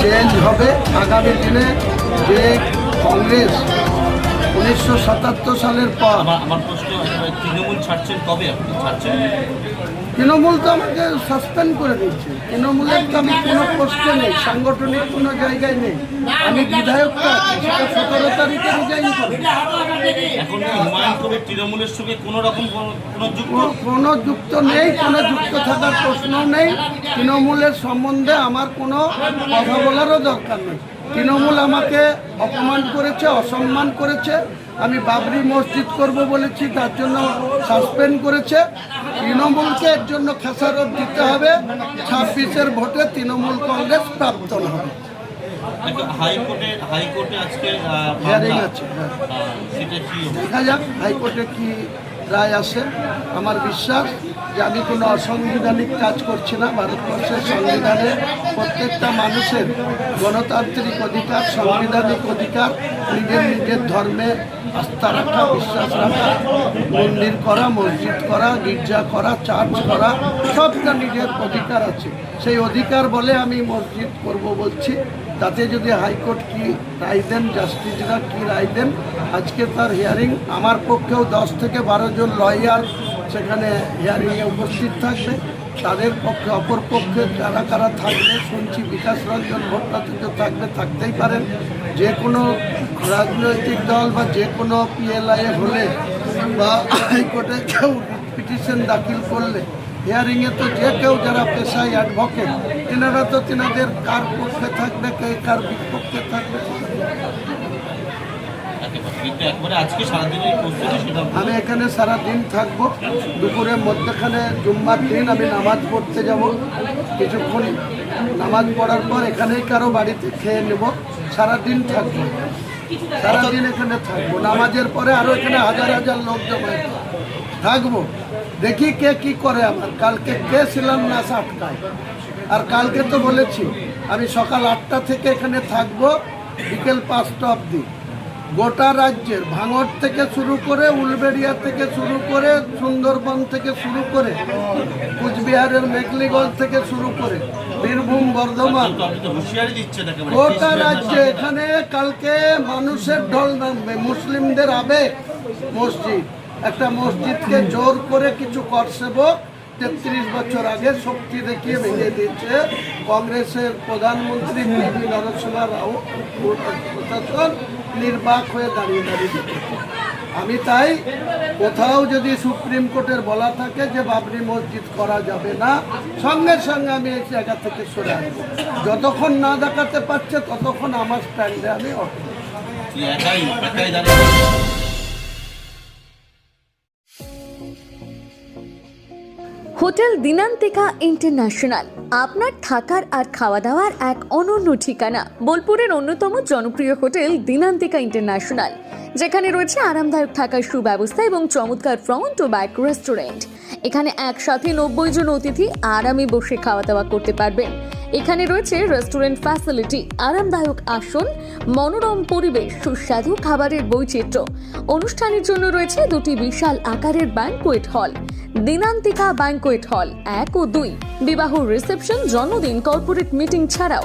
Change হবে আগামী দিনে যে কংগ্রেস উনিশশো সাতাত্তর সালের পর। আমার প্রশ্ন তৃণমূল ছাড়ছেন কবে? আপনি ছাড়ছেন? তৃণমূল তো আমাকে সাসপেন্ড করে দিচ্ছে। তৃণমূলের তো আমি কোনো পোস্টে নেই সাংগঠনিক কোনো জায়গায় নেই। আমি বিধায়কটা সেটা সতেরো তারিখে রিজাইন করি তৃণমূলের সঙ্গে কোনো রকম কোনো যুক্ত? নেই কোনো যুক্ত থাকার প্রশ্ন নেই। তৃণমূলের সম্বন্ধে আমার কোনো কথা বলারও দরকার নেই। তৃণমূল আমাকে অপমান করেছে, অসম্মান করেছে। আমি বাবরি মসজিদ করব বলেছি, তার জন্য সাসপেন্ড করেছে। তৃণমূলকে এর জন্য খেসারত দিতে হবে। ছাব্বিশের ভোটে তৃণমূল কংগ্রেস প্রাপ্ত হবে। হাইকোর্টে হাইকোর্টে আজকে হিয়ারিং আছে হ্যাঁ দেখা যাক হাইকোর্টে কি রায় আসে। আমার বিশ্বাস যে আমি কোনো অসাংবিধানিক কাজ করছি না ভারতবর্ষের সংবিধানে প্রত্যেকটা মানুষের গণতান্ত্রিক অধিকার সাংবিধানিক অধিকার নিজের নিজের ধর্মে আস্থা রাখা, বিশ্বাস রাখা, মন্দির করা, মসজিদ করা, গির্জা করা চার্চ করা, সবটা নিজের অধিকার আছে। সেই অধিকার বলে আমি মসজিদ করব বলছি। তাতে যদি হাইকোর্ট কি রায় দেন জাস্টিসরা কি রায় দেন, আজকে তার হিয়ারিং আমার পক্ষেও দশ থেকে বারো জন লয়ার সেখানে হিয়ারিংয়ে উপস্থিত থাকবে। তাদের পক্ষে, অপর পক্ষে কারা কারা থাকবে, শুনছি বিকাশ রঞ্জন ভট্টাচার্য থাকবে, থাকতেই পারেন। যে কোনো রাজনৈতিক দল বা যে কোনো পিএলআই হলে বা হাইকোর্টে কেউ পিটিশন দাখিল করলে হিয়ারিংয়ে তো যে কেউ যারা পেশায় অ্যাডভোকেট তিনারা তো তেনাদের কার পক্ষে থাকবে, কে কার বিপক্ষে থাকবে আমি এখানে সারা দিন থাকব, দুপুরের মধ্যখানে জুম্মার দিন আমি নামাজ পড়তে যাব। কিছুক্ষণ নামাজ পড়ার পর এখানেই কারও বাড়িতে খেয়ে নেব। সারা দিন থাকব। সারাদিন এখানে থাকব নামাজের পরে আরও এখানে হাজার হাজার লোক জমা থাকব। দেখি কে কি করে আমার কালকে কে ছিলাম না সাতটায় আর কালকে তো বলেছি আমি সকাল আটটা থেকে এখানে থাকব বিকেল পাঁচটা অবধি। গোটা রাজ্যের ভাঙড় থেকে শুরু করে উলবেড়িয়া থেকে শুরু করে সুন্দরবন থেকে শুরু করে কুচবিহারের মেঘলিগঞ্জ থেকে শুরু করে বীরভূম, বর্ধমান, গোটা রাজ্যে এখানে কালকে মানুষের ঢল নামবে, মুসলিমদের আবেগ মসজিদ। একটা মসজিদকে জোর করে কিছু করসেবক তেত্রিশ বছর আগে শক্তি দেখিয়ে ভেঙে দিয়েছে। কংগ্রেসের প্রধানমন্ত্রী পিভি নরসিংহ রাও প্রশাসন নির্বাক হয়ে দাঁড়িয়ে দাঁড়িয়ে। আমি তাই কোথাও যদি সুপ্রিম কোর্টের বলা থাকে যে বাবরি মসজিদ করা যাবে না সঙ্গে সঙ্গে আমি এই জায়গা থেকে সরে আসব। যতক্ষণ না দেখাতে পারছে ততক্ষণ আমার স্ট্যান্ডে আমি হোটেল দিনান্তিকা ইন্টারন্যাশনাল। আপনার থাকার আর খাওয়া দাওয়ার এক অনন্য ঠিকানা, বোলপুরের অন্যতম জনপ্রিয় হোটেল দিনান্তিকা ইন্টারন্যাশনাল, যেখানে রয়েছে আরামদায়ক থাকার সুব্যবস্থা এবং চমৎকার ফ্রন্ট ও ব্যাক রেস্টুরেন্ট এখানে একসাথে নব্বই জন অতিথি আরামে বসে খাওয়া দাওয়া করতে পারবেন। এখানে রয়েছে রেস্টুরেন্ট ফ্যাসিলিটি আরামদায়ক আসন, মনোরম পরিবেশ, সুস্বাদু খাবারের বৈচিত্র্য। অনুষ্ঠানের জন্য রয়েছে দুটি বিশাল আকারের banquet hall Dinantika banquet hall এক ও দুই। বিবাহ রিসেপশন জন্মদিন কর্পোরেট মিটিং ছাড়াও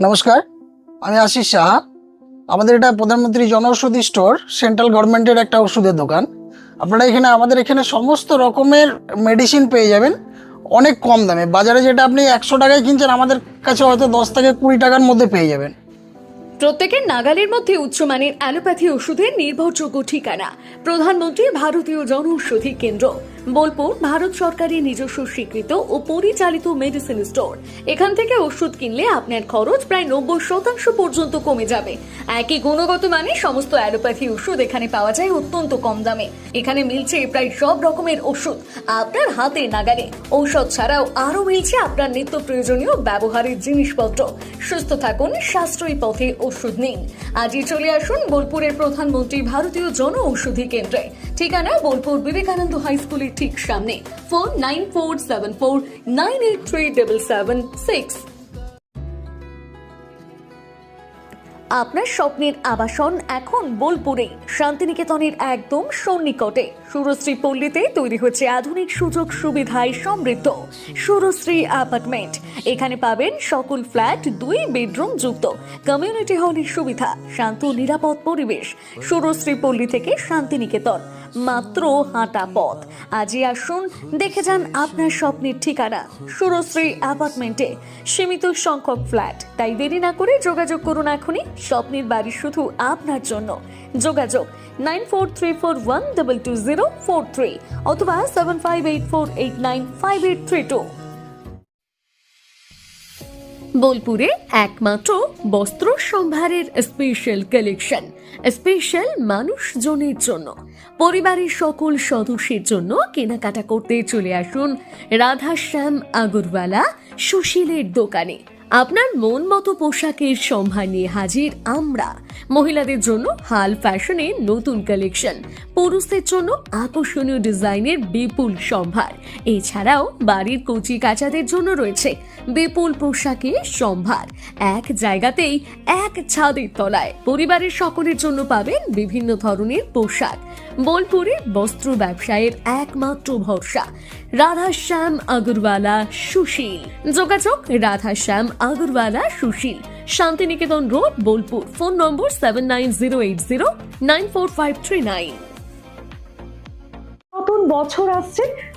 নমস্কার, আমি আশিস সাহা। আমাদের এটা প্রধানমন্ত্রী জনঔষধি স্টোর, সেন্ট্রাল গভর্নমেন্টের একটা ওষুধের দোকান। আপনারা এখানে, আমাদের এখানে সমস্ত রকমের মেডিসিন পেয়ে যাবেন, অনেক কম দামে। বাজারে যেটা আপনি একশো টাকায় কিনছেন, আমাদের কাছে হয়তো দশ থেকে কুড়ি টাকার মধ্যে পেয়ে যাবেন। প্রত্যেকের নাগালের মধ্যে উচ্চমানের অ্যালোপ্যাথি ওষুধের নির্ভরযোগ্য ঠিকানা। প্রধানমন্ত্রী ভারতীয় জনৌষধি কেন্দ্র। বোলপুর, ভারত সরকারের নিজস্ব স্বীকৃত ও পরিচালিত মেডিসিন স্টোর। এখান থেকে ওষুধ কিনলে আপনার খরচ প্রায় নব্বই শতাংশ পর্যন্ত কমে যাবে। একই গুণগত মানে সমস্ত অ্যালোপ্যাথি ওষুধ এখানে পাওয়া যায় অত্যন্ত কম দামে। এখানে মিলছে প্রায় সব রকমের ওষুধ আপনার হাতে নাগালে। ঔষধ ছাড়াও আরও মিলছে আপনার নিত্য প্রয়োজনীয় ব্যবহারের জিনিসপত্র। সুস্থ থাকুন, সাশ্রয়ী পথে ওষুধ নেই আজই চলে আসুন বোলপুরের প্রধানমন্ত্রী ভারতীয় জন ঔষধি কেন্দ্রে। ঠিকানা বোলপুর বিবেকানন্দ হাই স্কুলের ঠিক সামনে। Phone nine four seven four nine eight three double seven six. আপনার স্বপ্নের আবাসন এখন বোলপুরে। শান্তিনিকেতনের একদম সন্নিকটে। সুরশ্রী পল্লীতে তৈরি হচ্ছে আধুনিক সুযোগ সুবিধায় সমৃদ্ধ। সুরশ্রী অ্যাপার্টমেন্ট। এখানে পাবেন সকল ফ্ল্যাট, দুই বেডরুম যুক্ত। কমিউনিটি হলের সুবিধা, শান্ত নিরাপদ পরিবেশ। সুরশ্রী পল্লী থেকে শান্তিনিকেতন। মাত্র হাঁটা পথ। আজই আসুন, দেখে যান আপনার স্বপ্নের ঠিকানা। সুরশ্রী অ্যাপার্টমেন্টে। সীমিত সংখ্যক ফ্ল্যাট। তাই দেরি না করে যোগাযোগ করুন এখনই। স্বপ্নের বাড়ি শুধু আপনার জন্য। যোগাযোগ nine four three four one double two zero four three অথবা seven five eight four eight nine five eight three two. বোলপুরে একমাত্র বস্ত্র সম্ভারের স্পেশাল কালেকশন স্পেশাল মানুষজনের জন্য। পরিবারের সকল সদস্যের জন্য কেনাকাটা করতে চলে আসুন রাধাশ্যাম আগরওয়ালা সুশীলের দোকানে। আপনার মন মতো পোশাকের সম্ভার নিয়ে হাজির আমরা। মহিলাদের জন্য হাল ফ্যাশনের নতুন কালেকশন পুরুষদের জন্য আকর্ষণীয় ডিজাইনের বিপুল সম্ভার। এছাড়াও বাড়ির কচি কাচাদের জন্য রয়েছে বিপুল পোশাকের সম্ভার। এক জায়গাতেই এক ছাদের তলায় পরিবারের সকলের জন্য পাবেন বিভিন্ন ধরনের পোশাক। বোলপুরে বস্ত্র ব্যবসায়ের একমাত্র ভরসা। রাধাশ্যাম আগরওয়ালা, সুশীল। যোগাযোগ Radhashyam Agarwala, Sushil. Shantiniketan road, Bolpur. Phone number seven nine zero eight zero nine four five three nine বছর আসছে